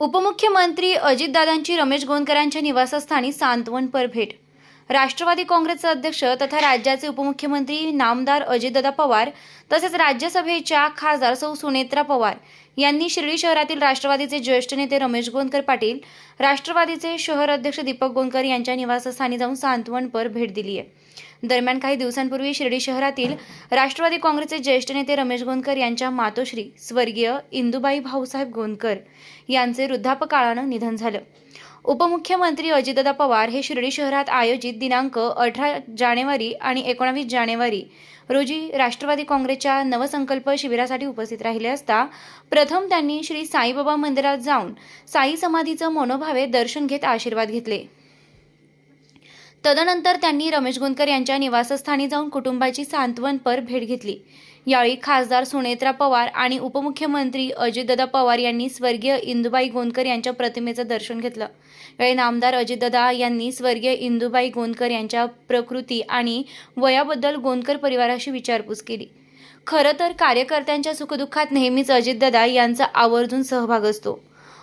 उपमुख्यमंत्री अजितदादांची रमेश गोंदकरांच्या निवासस्थानी सांत्वनपर भेट राष्ट्रवादी काँग्रेसचे अध्यक्ष तथा राज्याचे उपमुख्यमंत्री नामदार अजितदादा पवार तसेच राज्यसभेच्या खासदार सौ सुनेत्रा पवार यांनी शिर्डी शहरातील राष्ट्रवादीचे ज्येष्ठ नेते रमेश गोंदकर पाटील राष्ट्रवादीचे शहर अध्यक्ष दीपक गोंदकर यांच्या निवासस्थानी जाऊन सांत्वनपर भेट दिली आहे. दरम्यान काही दिवसांपूर्वी शिर्डी शहरातील राष्ट्रवादी काँग्रेसचे ज्येष्ठ नेते रमेश गोंदकर यांच्या मातोश्री स्वर्गीय इंदुबाई भाऊसाहेब गोंदकर यांचे वृद्धापकाळानं निधन झालं. उपमुख्यमंत्री अजितदादा पवार हे शिर्डी शहरात आयोजित दिनांक अठरा जानेवारी आणि एकोणावीस जानेवारी रोजी राष्ट्रवादी काँग्रेसच्या नवसंकल्प शिबिरासाठी उपस्थित राहिले असता प्रथम त्यांनी श्री साईबाबा मंदिरात जाऊन साई समाधीचं मनोभावे दर्शन घेत आशीर्वाद घेतले. तदनंतर त्यांनी रमेश गुंदकर यांच्या निवासस्थानी जाऊन कुटुंबाची सांत्वनपर भेट घेतली. यावेळी खासदार सुनेत्रा पवार आणि उपमुख्यमंत्री अजितदादा पवार यांनी स्वर्गीय इंदुबाई गोंदकर यांच्या प्रतिमेचं दर्शन घेतलं. यावेळी नामदार अजितदादा यांनी स्वर्गीय इंदुबाई गोंदकर यांच्या प्रकृती आणि वयाबद्दल गोंदकर परिवाराशी विचारपूस केली. खरं तर कार्यकर्त्यांच्या सुखदुःखात नेहमीच अजितदादा यांचा आवर्जून सहभाग असतो.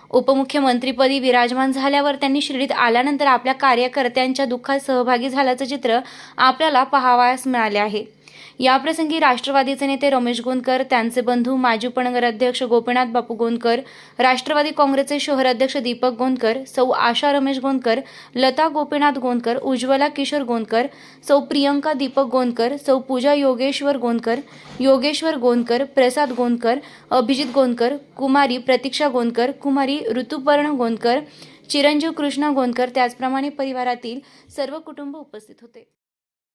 उपमुख्यमंत्रीपदी विराजमान झाल्यावर त्यांनी शिर्डीत आल्यानंतर आपल्या कार्यकर्त्यांच्या दुःखात सहभागी झाल्याचं चित्र आपल्याला पाहावयास मिळाले आहे. याप्रसंगी राष्ट्रवादीचे नेते रमेश गोंदकर त्यांचे बंधू माजी पणगर अध्यक्ष गोपीनाथ बापू गोंदकर राष्ट्रवादी काँग्रेसचे शहर अध्यक्ष दीपक गोंदकर सौ आशा रमेश गोंदकर लता गोपीनाथ गोंदकर उज्ज्वला किशोर गोंदकर सौ प्रियंका दीपक गोंदकर सौ पूजा योगेश्वर गोंदकर योगेश्वर गोंदकर प्रसाद गोंदकर अभिजित गोंदकर कुमारी प्रतीक्षा गोंदकर कुमारी ऋतुपर्ण गोंदकर चिरंजीव कृष्णा गोंदकर त्याचप्रमाणे परिवारातील सर्व कुटुंब उपस्थित होते.